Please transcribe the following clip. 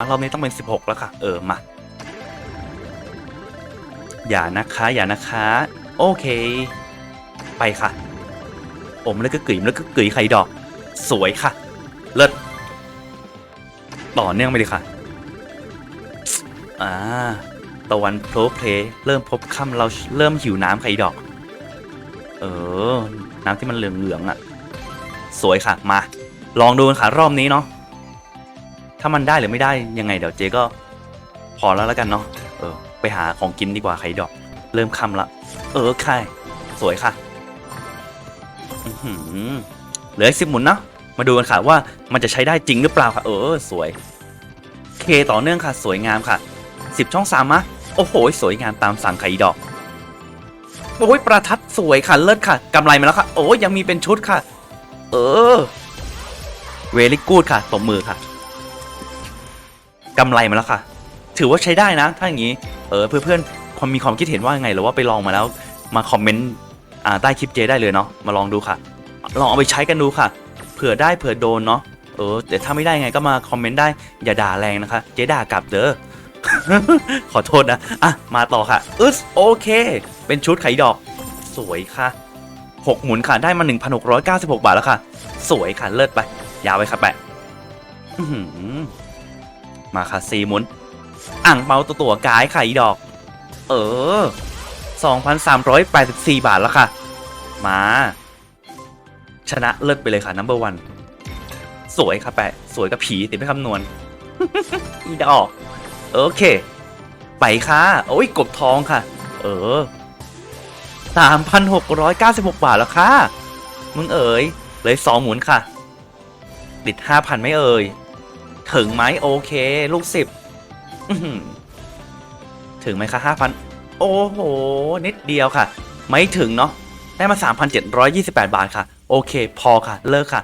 รอบนี้ต้องเป็น 16 แล้วค่ะ เออ มา อย่านะคะ อย่านะคะ โอเค ไปค่ะ อมแล้วก็กรีมแล้วก็กรีไข่ดอก สวยค่ะ เลิศ ต่อเนื่องไปเลยค่ะ อ่า ตะวันโพล่เพลเริ่มพบค่ำเราเริ่มหิวน้ำไข่ดอก เออ น้ำที่มันเหลืองๆอะ สวยค่ะ มา ลองดูกันค่ะ รอบนี้เนาะ ถ้ามันได้หรือไม่ได้ยังไงเดี๋ยวเจ๊ก็พอแล้วแล้วกันเนาะเออ ไปหาของกินดีกว่าไข่ดอก เริ่มค่ำละ เออใช่สวยค่ะอื้อหือเหลือสิบหมุนเนาะมาดูกันค่ะว่ามันจะใช้ได้จริงหรือเปล่าค่ะ เออ สวยเคต่อเนื่องค่ะ สวยงามค่ะสิบช่องสามมะโอ้โห สวยงามตามสั่งไข่ดอกโอ้ยประทัดสวยค่ะเลิศค่ะกำไรมาแล้วค่ะ โอ้ยยังมีเป็นชุดค่ะ เออเวลิกูดค่ะตบมือค่ะ กำไรมาแล้วค่ะ ถือว่าใช้ได้นะ ถ้าอย่างนี้ เออเพื่อนๆความมีความคิดเห็นว่ายังไงหรือว่าไปลองมาแล้ว มาคอมเมนต์ใต้คลิปเจได้เลยเนาะ มาลองดูค่ะ ลองเอาไปใช้กันดูค่ะ เผื่อได้เผื่อโดนเนาะ เออ แต่ถ้าไม่ได้ไงก็มาคอมเมนต์ได้ อย่าด่าแรงนะคะ เจด่ากลับเด้อ ขอโทษนะ อะ มาต่อค่ะอึ๊สโอเค เป็นชุดไข่ดอก สวยค่ะหกหมุนค่ะ ได้มา 1,696 บาทแล้วค่ะ สวยค่ะ เลิศไป ยาวไปค่ะแปะ มาค่ะสี่หมุนอ่างเปาตัวตัวกายไข่ดอก เออ 2,384 บาทแล้วค่ะ มา ชนะเลิศไปเลยค่ะนัมเบอร์วันสวยค่ะแปะ สวยกับผีติดไม่คำนวณ อีดอก โอเค ไปค่ะ โอ้ยกบทองค่ะ เออ 3,696 บาทแล้วค่ะ มึงเอ๋ยเลยสองหมุนค่ะ ติด 5,000 ไม่เอ่ย ถึงไหมโอเค ลูกสิบถึงไหมคะห้าพันโอ้โห นิดเดียวค่ะ ไม่ถึงเนาะได้มา 3,728 บาทค่ะ โอเค พอค่ะ เลิกค่ะ